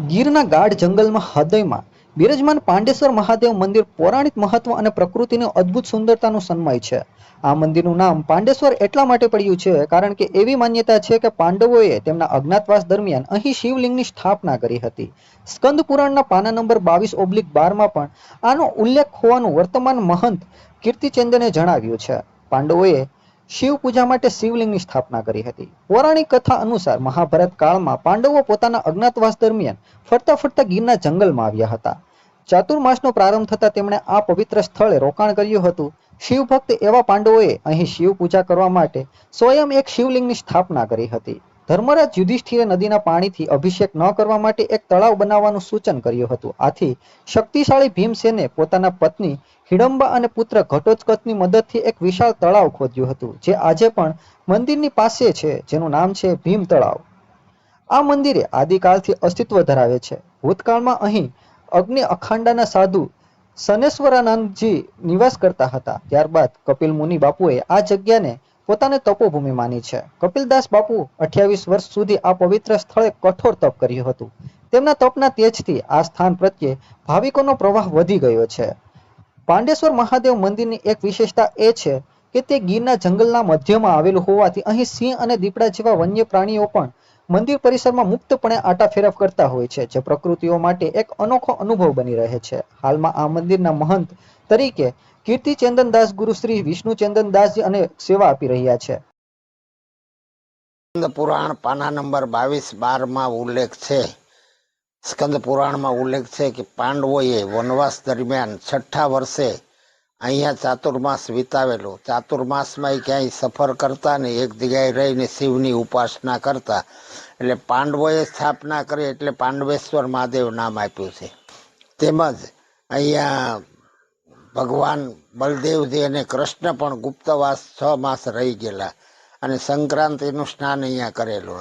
ગીરના ગાઢ જંગલમાં હૃદયમાં બિરાજમાન પાંડેશ્વર મહાદેવ મંદિર પૌરાણિક મહત્વ અને પ્રકૃતિની અદ્ભુત સુંદરતાનું સન્મય છે. આ મંદિરનું નામ પાંડેશ્વર એટલા માટે પડ્યું છે કારણ કે એવી માન્યતા છે કે પાંડવોએ તેમના અજ્ઞાતવાસ દરમિયાન અહીં શિવલિંગની સ્થાપના કરી હતી. સ્કંદ પુરાણના પાના નંબર બાવીસ ઓબ્લિક બારમાં પણ આનો ઉલ્લેખ હોવાનું વર્તમાન મહંત કીર્તિચંદને જણાવ્યું છે. પાંડવોએ શિવ પૂજા માટે શિવલિંગની સ્થાપના કરી હતી. પૌરાણિક કથા અનુસાર મહાભારત કાળમાં પાંડવો પોતાના અજ્ઞાતવાસ દરમિયાન ફરતા ફરતા ગીરના જંગલમાં આવ્યા હતા. ચાતુર્માસનો પ્રારંભ થતા તેમણે આ પવિત્ર સ્થળે રોકાણ કર્યું હતું. શિવ ભક્ત એવા પાંડવોએ અહીં શિવ પૂજા કરવા માટે સ્વયં એક શિવલિંગની સ્થાપના કરી હતી. ધર્મરાજ યુધિષ્ઠિરે નદીના પાણીથી અભિષેક ન કરવા માટે એક તળાવ બનાવવાનું સૂચન કર્યું હતું. આથી શક્તિશાળી ભીમસેને પોતાના પત્ની હિડંબા અને પુત્ર ઘટોત્કચની મદદથી એક વિશાળ તળાવ ખોદ્યું હતું, જે આજે પણ મંદિરની પાસે છે, જેનું નામ છે ભીમ તળાવ. આ મંદિરે આદિકાળથી અસ્તિત્વ ધરાવે છે. ભૂતકાળમાં અહીં અગ્નિ અખાંડાના સાધુ સનેશ્વરાનંદજી નિવાસ કરતા હતા. ત્યારબાદ કપિલ મુનિ બાપુએ આ જગ્યાને પોતાને તપોભૂમિ માની છે. કપિલદાસ બાપુ અઠ્યાવીસ વર્ષ સુધી આ પવિત્ર સ્થળે કઠોર તપ કર્યું હતું. તેમના તપના તેજથી આ સ્થાન પ્રત્યે ભાવિકોનો પ્રવાહ વધી ગયો છે. પાંડેશ્વર મહાદેવ મંદિરની એક વિશેષતા એ છે કે તે ગીરના જંગલના મધ્યમાં આવેલું હોવાથી અહીં સિંહ અને દીપડા જેવા વન્ય પ્રાણીઓ પણ મંદિર પરિસરમાં મુક્તપણે આટાફેરફ કરતા હોય છે, જે પ્રકૃતિઓ માટે એક અનોખો અનુભવ બની રહે છે. હાલમાં આ મંદિરના મહંત તરીકે કીર્તિ ચંદન દાસ ગુરુ શ્રી વિષ્ણુ ચંદન અને સેવા આપી રહ્યા છે. સ્કંદ પુરાણ પાના નંબર બાવીસ બારમાં ઉલ્લેખ છે. સ્કંદ પુરાણમાં ઉલ્લેખ છે કે પાંડવોએ વનવાસ દરમિયાન છઠ્ઠા વર્ષે અહીંયા ચાતુર્માસ વિતાવેલો. ચાતુર્માસમાં એ ક્યાંય સફર કરતા ને એક જગ્યાએ રહીને શિવની ઉપાસના કરતા. એટલે પાંડવોએ સ્થાપના કરી એટલે પાંડવેશ્વર મહાદેવ નામ આપ્યું છે. તેમજ અહીંયા ભગવાન બલદેવજી અને કૃષ્ણ પણ ગુપ્તવાસ છ માસ રહી ગયેલા. અને સંક્રાંતિનું સ્નાન અહીંયા કરેલું